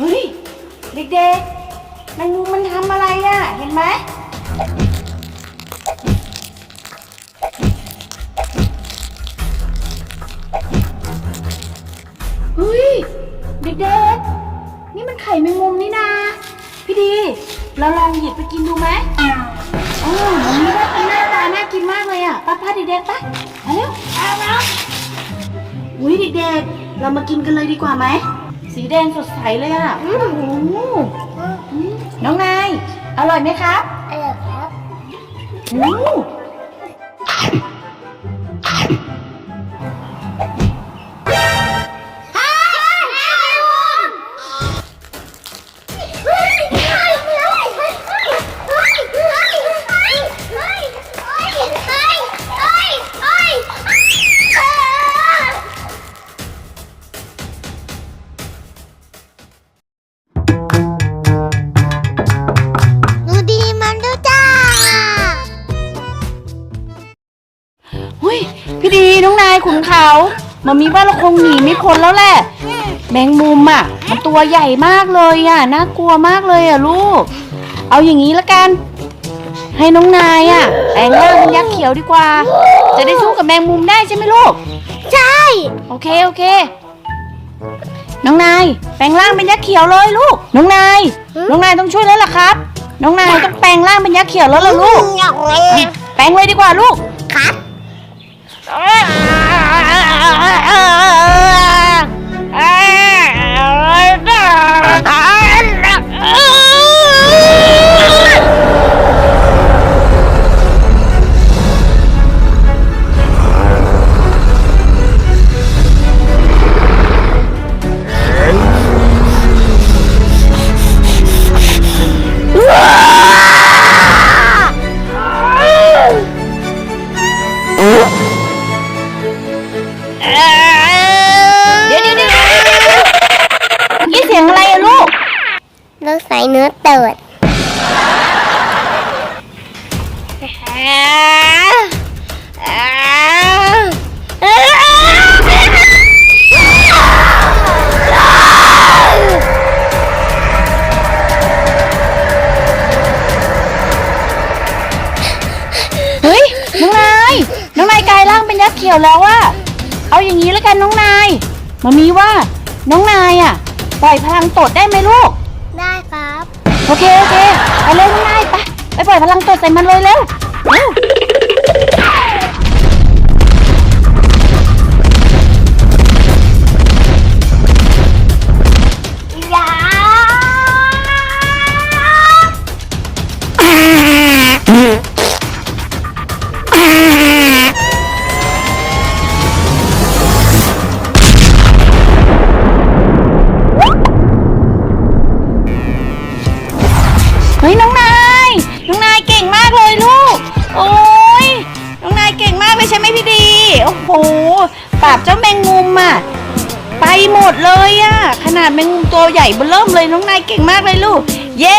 เฮ้ย เด็กๆแมงมุมมันทำอะไรอะ่ะ เห็นไหม เฮ้ย เด็กๆ นี่มันไข่แมงมุมนี่นา พี่ดี เราลองหยิบไปกินดูไหมโอ้มันี้น่ากินหน้าตาน่ากินมากเลยอะป้าป้าเด็กๆไปเอาเร็วเอาแล้วอุ้ยเด็กๆ เรามากินกันเลยดีกว่าไหม สีแดงสดใสเลยอะโอ้โหอืมน้องนาย อร่อยไหมครับ เออครับอื มามีว่าเราคงหนีไม่พ้นแล้วแหละ แมงมุมอะ มันตัวใหญ่มากเลยอะ น่ากลัวมากเลยอะลูก เอาอย่างนี้ละกัน ให้น้องนายอะแปลงร่างเป็นยักษ์เขียวดีกว่า จะได้สู้กับแมงมุมได้ใช่ไหมลูก ใช่ โอเคโอเค น้องนายแปลงร่างเป็นยักษ์เขียวเลยลูก น้องนาย น้องนายต้องช่วยแล้วล่ะครับ น้องนายต้องแปลงร่างเป็นยักษ์เขียวแล้วล่ะลูก อยากเลยแปลงเลยดีกว่าลูก ครับ ราใส่เนื้อเติดเฮ้ย น้องนาย น้องนายกลายร่างเป็นยักษ์เขียวแล้วอะเอาอย่างนี้แล้วกันน้องนายมามีว่า น้องนายอะ ปล่อยพลังตดได้ไหมลูก ครับ โอเค โอเค ไปเร็วน้องนายไป ไปปล่อยพลังตดใส่มันเลยเร็ว หมดเลยอะขนาดแมงมุมตัวใหญ่เบ้อเริ่มเลยน้องนายเก่งมากเลยลูก เย้